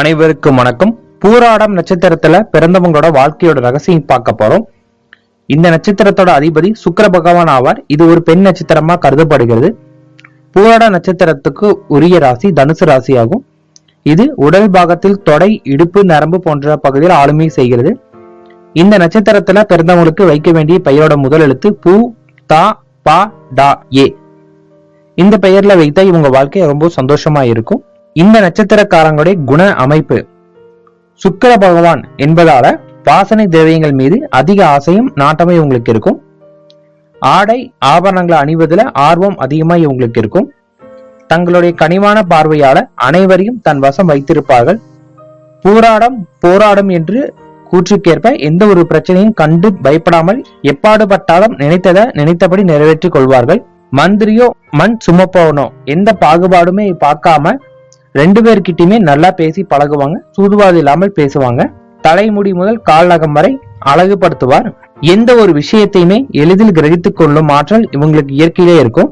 அனைவருக்கும் வணக்கம். பூராடம் நட்சத்திரத்துல பிறந்தவங்களோட வாழ்க்கையோட ரகசியம் பார்க்க போறோம். இந்த நட்சத்திரத்தோட அதிபதி சுக்கர பகவான் ஆவார். இது ஒரு பெண் நட்சத்திரமா கருதப்படுகிறது. பூராட நட்சத்திரத்துக்கு உரிய ராசி தனுசு ராசி ஆகும் இது உடல் பாகத்தில் தொடை இடுப்பு நரம்பு போன்ற பகுதியில் ஆளுமை செய்கிறது. இந்த நட்சத்திரத்துல பிறந்தவங்களுக்கு வைக்க வேண்டிய பெயரோட முதல் எழுத்து பூ தா பா டா ஏ. இந்த பெயர்ல வைத்தா இவங்க வாழ்க்கை ரொம்ப சந்தோஷமா இருக்கும். இந்த நட்சத்திரக்காரங்களுடைய குண அமைப்பு. சுக்கர பகவான் என்பதால வாசனை திரவியங்கள் மீது அதிக ஆசையும் நாட்டமே இவங்களுக்கு இருக்கும். ஆடை ஆபரணங்களை அணிவதில் ஆர்வம் அதிகமா இவங்களுக்கு இருக்கும். தங்களுடைய கனிவான பார்வையால அனைவரையும் தன் வசம் வைத்திருப்பார்கள். போராடம் போராடும் என்று கூற்றுக்கேற்ப எந்த ஒரு பிரச்சனையும் கண்டு பயப்படாமல் எப்பாடுபட்டாலும் நினைத்ததை நினைத்தபடி நிறைவேற்றிக் கொள்வார்கள். மந்திரியோ மண் சுமப்பவனோ எந்த பாகுபாடுமே பார்க்காம ரெண்டு பேர்கிட்டயுமே நல்லா பேசி பழகுவாங்க. சூதுவாது இல்லாமல் பேசுவாங்க. தலைமுடி முதல் கால் நகம் வரை அழகுபடுத்துவார். எந்த ஒரு விஷயத்தையுமே எளிதில் கிரகித்து கொள்ளும் ஆற்றல் இவங்களுக்கு இயற்கையிலே இருக்கும்.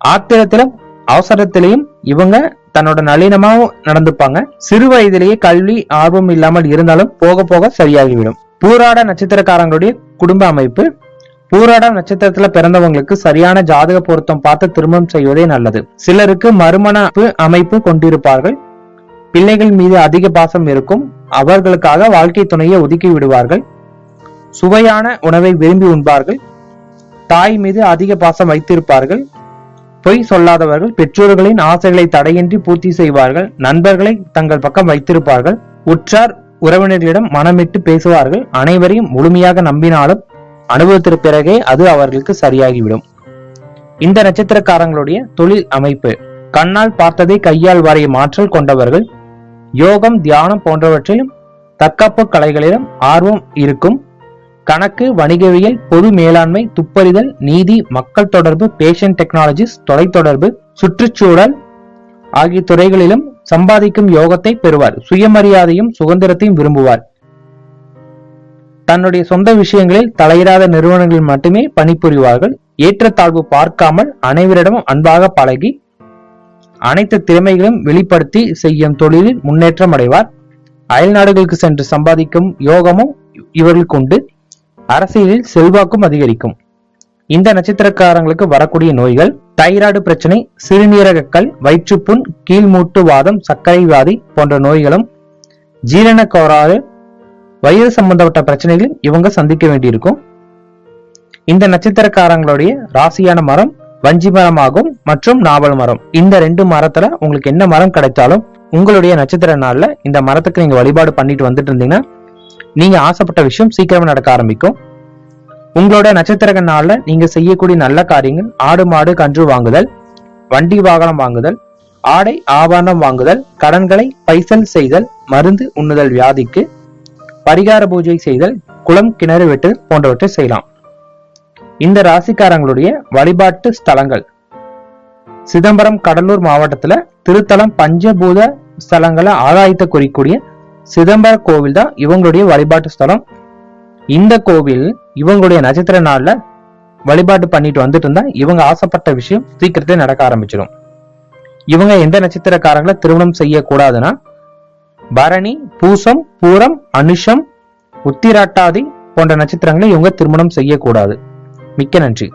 ஆத்திரத்திலும் அவசரத்திலையும் இவங்க தன்னோட நளினமாகவும் நடந்துப்பாங்க. சிறு வயதிலேயே கல்வி ஆர்வம் இல்லாமல் இருந்தாலும் போக போக சரியாகிவிடும். பூராட நட்சத்திரக்காரங்களுடைய குடும்ப அமைப்பு பூராடம் நட்சத்திரத்துல பிறந்தவங்களுக்கு சரியான ஜாதக பொருத்தம் பார்த்து திருமணம் செய்வதே நல்லது. சிலருக்கு மறுமணப்பு அமைப்பு கொண்டிருப்பார்கள். பிள்ளைகள் மீது அதிக பாசம் இருக்கும். அவர்களுக்காக வாழ்க்கை துணையை ஒதுக்கி விடுவார்கள். சுவையான உணவை விரும்பி உண்பார்கள். தாய் மீது அதிக பாசம் வைத்திருப்பார்கள். பொய் சொல்லாதவர்கள் பெற்றோர்களின் ஆசைகளை தடையின்றி பூர்த்தி செய்வார்கள். நண்பர்களை தங்கள் பக்கம் வைத்திருப்பார்கள். உற்றார் உறவினர்களிடம் மனமிட்டு பேசுவார்கள். அனைவரையும் முழுமையாக நம்பினாலும் அனுபவத்திற்கு பிறகே அது அவர்களுக்கு சரியாகிவிடும். இந்த நட்சத்திரக்காரங்களுடைய தொழில் அமைப்பு கண்ணால் பார்த்ததை கையால் வரையும் ஆற்றல் கொண்டவர்கள் யோகம் தியானம் போன்றவற்றிலும் தற்காப்பு கலைகளிலும் ஆர்வம் இருக்கும். கணக்கு வணிகவியல் பொது மேலாண்மை துப்பறிதல் நீதி மக்கள் தொடர்பு பேஷன் டெக்னாலஜிஸ் தொலைத்தொடர்பு சுற்றுச்சூழல் ஆகிய துறைகளிலும் சம்பாதிக்கும் யோகத்தை பெறுவார். சுயமரியாதையும் சுதந்திரத்தையும் விரும்புவார். தன்னுடைய சொந்த விஷயங்களில் தலையிடாத நிறுவனங்களில் மட்டுமே பணிபுரிவார்கள். ஏற்றத்தாழ்வு பார்க்காமல் அனைவரிடமும் அன்பாக பழகி அனைத்து திறமைகளும் வெளிப்படுத்தி செய்யும் தொழிலில் முன்னேற்றம் அடைவார். அயல் நாடுகளுக்கு சென்று சம்பாதிக்கும் யோகமும் இவர்களுக்கு உண்டு. அரசியலில் செல்வாக்கும் அதிகரிக்கும். இந்த நட்சத்திரக்காரங்களுக்கு வரக்கூடிய நோய்கள் தைராய்டு பிரச்சனை சிறுநீரகக்கல் வயிற்றுப்புண் கீழ்மூட்டு வாதம் சர்க்கரை வியாதி போன்ற நோய்களும் ஜீரண கோளாறு வயிறு சம்பந்தப்பட்ட பிரச்சனைகளையும் இவங்க சந்திக்க வேண்டியிருக்கும். இந்த நட்சத்திரக்காரங்களுடைய ராசியான மரம் வஞ்சி மரமாகும் மற்றும் நாவல் மரம். இந்த ரெண்டு மரத்துல உங்களுக்கு என்ன மரம் கிடைச்சாலும் உங்களுடைய நட்சத்திர நாள்ல இந்த மரத்துக்கு நீங்க வழிபாடு பண்ணிட்டு வந்துட்டு இருந்தீங்கன்னா நீங்க ஆசைப்பட்ட விஷயம் சீக்கிரமா நடக்க ஆரம்பிக்கும். உங்களோட நட்சத்திர நாள்ல நீங்க செய்யக்கூடிய நல்ல காரியங்கள் ஆடு மாடு கன்று வாங்குதல் வண்டி வாகனம் வாங்குதல் ஆடை ஆபரணம் வாங்குதல் கடன்களை பைசல் செய்தல் மருந்து உண்ணுதல் வியாதிக்கு பரிகார பூஜை செய்தல் குளம் கிணறு வெட்டு போன்றவற்றை செய்யலாம். இந்த ராசிக்காரங்களுடைய வழிபாட்டு ஸ்தலங்கள். சிதம்பரம் கடலூர் மாவட்டத்துல திருத்தலம் பஞ்சபூத ஸ்தலங்களை ஆதாயத்தை குறிக்கூடிய சிதம்பர கோவில் தான் இவங்களுடைய வழிபாட்டு ஸ்தலம். இந்த கோவில் இவங்களுடைய நட்சத்திர நாள்ல வழிபாட்டு பண்ணிட்டு வந்துட்டு இருந்தா இவங்க ஆசைப்பட்ட விஷயம் சீக்கிரத்தை நடக்க ஆரம்பிச்சிடும் இவங்க எந்த நட்சத்திரக்காரங்களை திருமணம் செய்யக்கூடாதுன்னா பரணி பூசம் பூரம் அனுஷம் உத்திராட்டாதி போன்ற நட்சத்திரங்களை இவங்க திருமணம் செய்யக்கூடாது. மிக்க நன்றி.